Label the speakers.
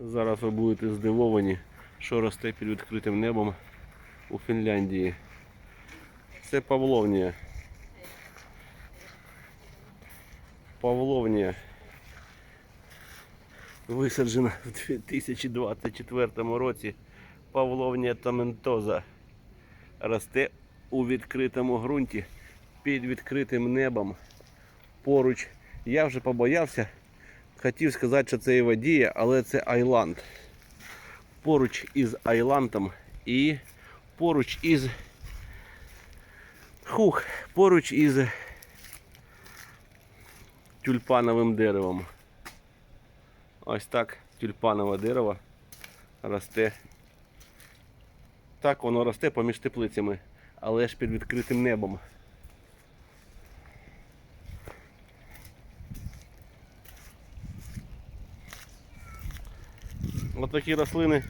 Speaker 1: Зараз ви будете здивовані, що росте під відкритим небом у Фінляндії. Це Павловнія. Павловнія. Висаджена в 2024 році. Павловнія томентоза. Росте у відкритому ґрунті під відкритим небом. Поруч. Я вже побоявся. Хотів сказати, що це Івадія, але це Айланд. Поруч із Айландом і поруч із. Хух, поруч із тюльпановим деревом. Ось так тюльпанове дерево росте. Так воно росте поміж теплицями, але ж під відкритим небом. Ось такі рослини